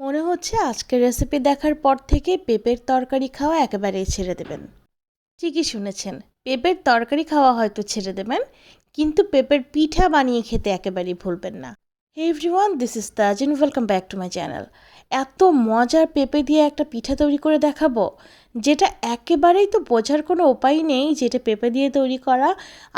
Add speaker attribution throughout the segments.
Speaker 1: মনে হচ্ছে আজকের রেসিপি দেখার পর থেকে পেঁপের তরকারি খাওয়া একেবারেই ছেড়ে দেবেন। ঠিকই শুনেছেন, পেঁপের তরকারি খাওয়া হয়তো ছেড়ে দেবেন, কিন্তু পেঁপের পিঠা বানিয়ে খেতে একেবারেই ভুলবেন না। Hey everyone this is Tajin welcome back to my channel এত মজার পেঁপে দিয়ে একটা পিঠা তৈরি করে দেখাবো, যেটা একেবারেই তো বোঝার কোনো উপায় নেই যেটা পেঁপে দিয়ে তৈরি করা।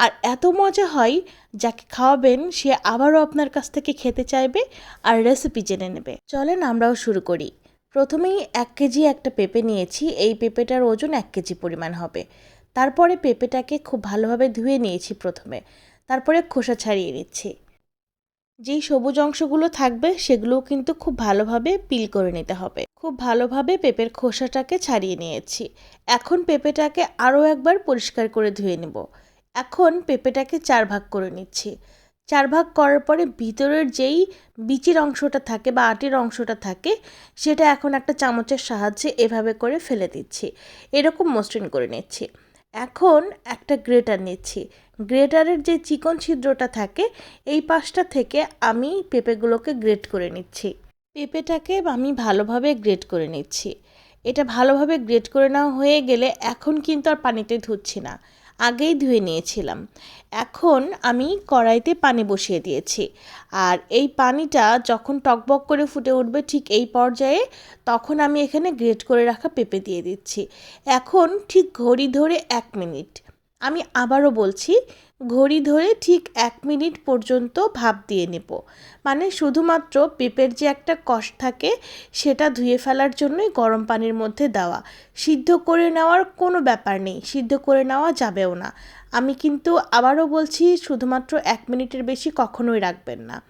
Speaker 1: আর এত মজা হয়, যাকে খাওয়াবেন সে আবারও আপনার কাছ থেকে খেতে চাইবে আর রেসিপি জেনে নেবে। চলেন আমরাও শুরু করি। প্রথমেই এক কেজি একটা পেঁপে নিয়েছি, এই পেঁপেটার ওজন এক কেজি পরিমাণ হবে। তারপরে পেঁপেটাকে খুব ভালোভাবে ধুয়ে নিয়েছি প্রথমে। তারপরে খোসা ছাড়িয়ে নিচ্ছি। যেই সবুজ অংশগুলো থাকবে সেগুলোও কিন্তু খুব ভালোভাবে পিল করে নিতে হবে। খুব ভালোভাবে পেঁপের খোসাটাকে ছাড়িয়ে নিয়েছি। এখন পেঁপেটাকে আরও একবার পরিষ্কার করে ধুয়ে নেব। এখন পেঁপেটাকে চার ভাগ করে নিচ্ছি। চার ভাগ করার পরে ভিতরের যেই বিচির অংশটা থাকে বা আটির অংশটা থাকে, সেটা এখন একটা চামচের সাহায্যে এভাবে করে ফেলে দিচ্ছি। এরকম মসৃণ করে নিচ্ছি। এখন একটা গ্রেটার নিচ্ছি। গ্রেটারের যে চিকন ছিদ্রটা থাকে, এই পাশটা থেকে আমি পেঁপেগুলোকে গ্রেট করে নিচ্ছি। পেঁপেটাকে আমি ভালোভাবে গ্রেট করে নিচ্ছি। এটা ভালোভাবে গ্রেট করে নেওয়া হয়ে গেলে এখন কিন্তু আর পানিতে ধুচ্ছি না। আগেই ধুয়ে নিয়েছিলাম। এখন আমি কড়াইতে পানি বসিয়ে দিয়েছি। আর এই পানিটা যখন টকবক করে ফুটে উঠবে ঠিক এই পর্যায়ে তখন আমি এখানে গ্রেট করে রাখা পেঁপে দিয়ে দিচ্ছি। এখন ঠিক ঘড়ি ধরে এক মিনিট। আমি আবারও বলছি, ঘড়ি ধরে ঠিক এক মিনিট পর্যন্ত ভাপ দিয়ে নেব। মানে শুধুমাত্র পেঁপের যে একটা কষ থাকে, সেটা ধুয়ে ফেলার জন্যই গরম পানির মধ্যে দেওয়া। সিদ্ধ করে নেওয়ার কোনো ব্যাপার নেই, সিদ্ধ করে নেওয়া যাবেও না। আমি কিন্তু আবারও বলছি, শুধুমাত্র এক মিনিটের বেশি কখনোই রাখবেন না।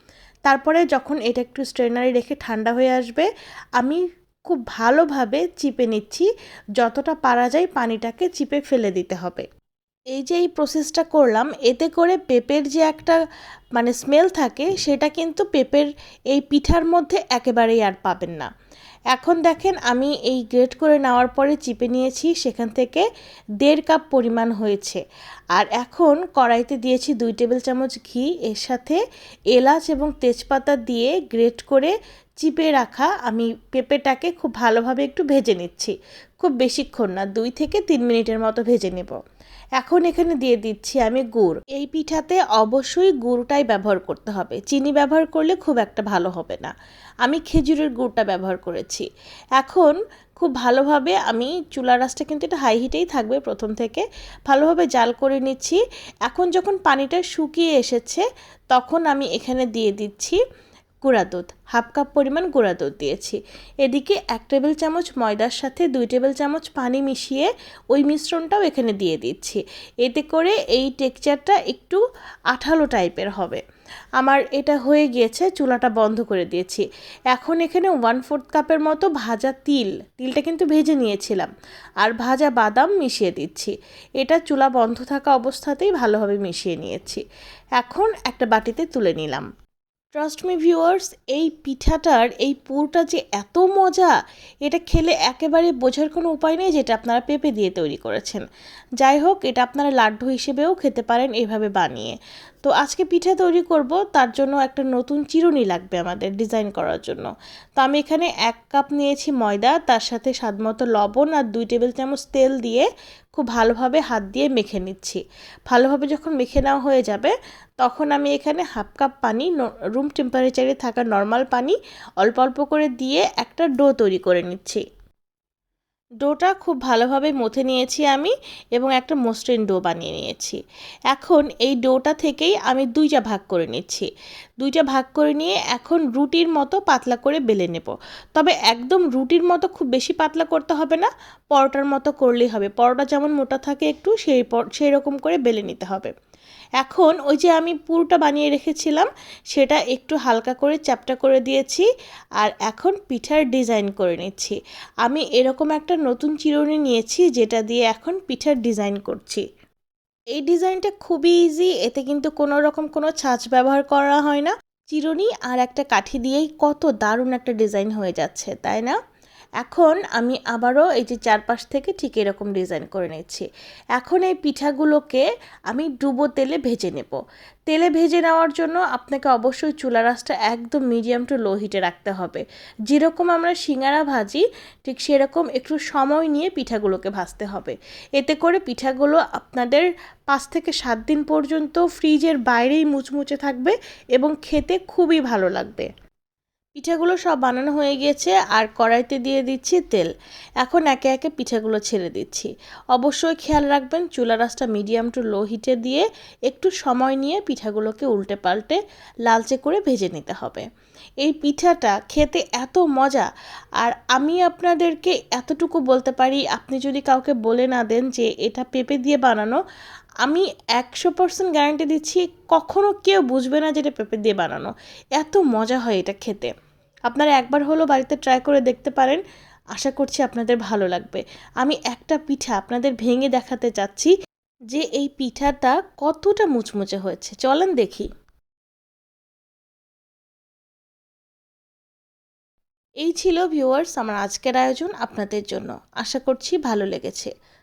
Speaker 1: তারপরে যখন এটা একটু স্ট্রেনারে রেখে ঠান্ডা হয়ে আসবে, আমি খুব ভালোভাবে চিপে নিচ্ছি, যতটা পারা যায় পানিটাকে চিপে ফেলে দিতে হবে। এই যে এই প্রসেসটা করলাম, এতে করে পেঁপের যে একটা মানে স্মেল থাকে, সেটা কিন্তু পেঁপের এই পিঠার মধ্যে একেবারেই আর পাবেন না। এখন দেখেন আমি এই গ্রেট করে নেওয়ার পরে চিপে নিয়েছি, সেখান থেকে দেড় কাপ পরিমাণ হয়েছে। আর এখন কড়াইতে দিয়েছি দুই টেবিল চামচ ঘি, এর সাথে এলাচ এবং তেজপাতা দিয়ে গ্রেট করে চিপে রাখা আমি পেঁপেটাকে খুব ভালোভাবে একটু ভেজে নিচ্ছি। খুব বেশিক্ষণ না, দুই থেকে তিন মিনিটের মতো ভেজে নেব। এখন এখানে দিয়ে দিচ্ছি আমি গুড়। এই পিঠাতে অবশ্যই গুড়টাই ব্যবহার করতে হবে। চিনি ব্যবহার করলে খুব একটা ভালো হবে না। আমি খেজুরের গুড়টা ব্যবহার করেছি। এখন খুব ভালোভাবে আমি চুলা রাসটা কিন্তু এটা হাই হিটেই থাকবে প্রথম থেকে। ভালোভাবে জাল করে নিচ্ছি। এখন যখন পানিটা শুকিয়ে এসেছে, তখন আমি এখানে দিয়ে দিচ্ছি গুঁড়া দুধ, হাফ কাপ পরিমাণ গুঁড়া দুধ দিয়েছি। এদিকে এক টেবিল চামচ ময়দার সাথে দুই টেবিল চামচ পানি মিশিয়ে ওই মিশ্রণটাও এখানে দিয়ে দিচ্ছি। এতে করে এই টেক্সচারটা একটু আঠালো টাইপের হবে। আমার এটা হয়ে গিয়েছে, চুলাটা বন্ধ করে দিয়েছি। এখন এখানে ওয়ান ফোর্থ কাপের মতো ভাজা তিল, তিলটা কিন্তু ভেজে নিয়েছিলাম। আর ভাজা বাদাম মিশিয়ে দিচ্ছি। এটা চুলা বন্ধ থাকা অবস্থাতেই ভালোভাবে মিশিয়ে নিয়েছি। এখন একটা বাটিতে তুলে নিলাম। ট্রাস্ট মি ভিউয়ার্স এই পিঠাটার, এই পুরটা যে এত মজা, এটা খেলে একেবারে বোঝার কোনো উপায় নেই যেটা আপনারা পেঁপে দিয়ে তৈরি করেছেন। যাই হোক, এটা আপনারা লাড্ডু হিসেবেও খেতে পারেন এভাবে বানিয়ে। তো আজকে পিঠে তৈরি করব, তার জন্য একটা নতুন চিরুনি লাগবে আমাদের ডিজাইন করার জন্য। তো আমি এখানে এক কাপ নিয়েছি ময়দা, তার সাথে স্বাদমতো লবণ আর দুই টেবিল চামচ তেল দিয়ে খুব ভালোভাবে হাত দিয়ে মেখে নিচ্ছি। ভালোভাবে যখন মেখে নেওয়া হয়ে যাবে, তখন আমি এখানে হাফ কাপ পানি রুম টেম্পারেচারে থাকা নর্মাল পানি অল্প অল্প করে দিয়ে একটা ডো তৈরি করে নিচ্ছি। ডোটা খুব ভালোভাবে মথে নিয়েছি আমি এবং একটা মসৃণ ডো বানিয়ে নিয়েছি। এখন এই ডোটা থেকেই আমি দুইটা ভাগ করে নিচ্ছি। দুইটা ভাগ করে নিয়ে এখন রুটির মতো পাতলা করে বেলে নেব। তবে একদম রুটির মতো খুব বেশি পাতলা করতে হবে না, পরোটার মতো করলেই হবে। পরোটা যেমন মোটা থাকে একটু, সেই সেই রকম করে বেলে নিতে হবে। এখন ওই যে আমি পুরোটা বানিয়ে রেখেছিলাম, সেটা একটু হালকা করে চ্যাপটা করে দিয়েছি আর এখন পিঠার ডিজাইন করে নিচ্ছি। আমি এরকম একটা নতুন চিরুনি নিয়েছি, যেটা দিয়ে এখন পিঠার ডিজাইন করছি। এই ডিজাইনটা খুবই ইজি এতে কিন্তু কোনো রকম কোনো ছাঁচ ব্যবহার করা হয় না। চিরুনি আর একটা কাঠি দিয়েই কত দারুণ একটা ডিজাইন হয়ে যাচ্ছে, তাই না? এখন আমি আবারও এই যে চারপাশ থেকে ঠিক এরকম ডিজাইন করে নিচ্ছি। এখন এই পিঠাগুলোকে আমি ডুবো তেলে ভেজে নেব। তেলে ভেজে নেওয়ার জন্য আপনাকে অবশ্যই চুলা রাসটা একদম মিডিয়াম টু লো হিটে রাখতে হবে। যেরকম আমরা সিঙ্গারা ভাজি, ঠিক সেরকম একটু সময় নিয়ে পিঠাগুলোকে ভাজতে হবে। এতে করে পিঠাগুলো আপনাদের পাঁচ থেকে সাত দিন পর্যন্ত ফ্রিজের বাইরেই মুচমুচে থাকবে এবং খেতে খুবই ভালো লাগবে। পিঠাগুলো সব বানানো হয়ে গিয়েছে আর কড়াইতে দিয়ে দিচ্ছি তেল। এখন একে একে পিঠাগুলো ছেড়ে দিচ্ছি। অবশ্যই খেয়াল রাখবেন চুলা রাসটা মিডিয়াম টু লো হিটে দিয়ে একটু সময় নিয়ে পিঠাগুলোকে উল্টে পাল্টে লালচে করে ভেজে নিতে হবে। এই পিঠাটা খেতে এত মজা, আর আমি আপনাদেরকে এতটুকু বলতে পারি, আপনি যদি কাউকে বলে না দেন যে এটা পেঁপে দিয়ে বানানো আমি একশো পার্সেন্ট গ্যারান্টি দিচ্ছি, কখনো কেউ বুঝবে না যে এটা পেঁপে দিয়ে বানানো। এত মজা হয় এটা খেতে। আপনারা একবার হলো বাড়িতে ট্রাই করে দেখতে পারেন। আশা করছি আপনাদের ভালো লাগবে। আমি একটা পিঠা আপনাদের ভেঙে দেখাতে চাচ্ছি যে এই পিঠাটা কতটা মুচমুচে হয়েছে। চলেন দেখি। এই ছিল ভিউয়ার্স আমার আজকের আয়োজন আপনাদের জন্য। আশা করছি ভালো লেগেছে।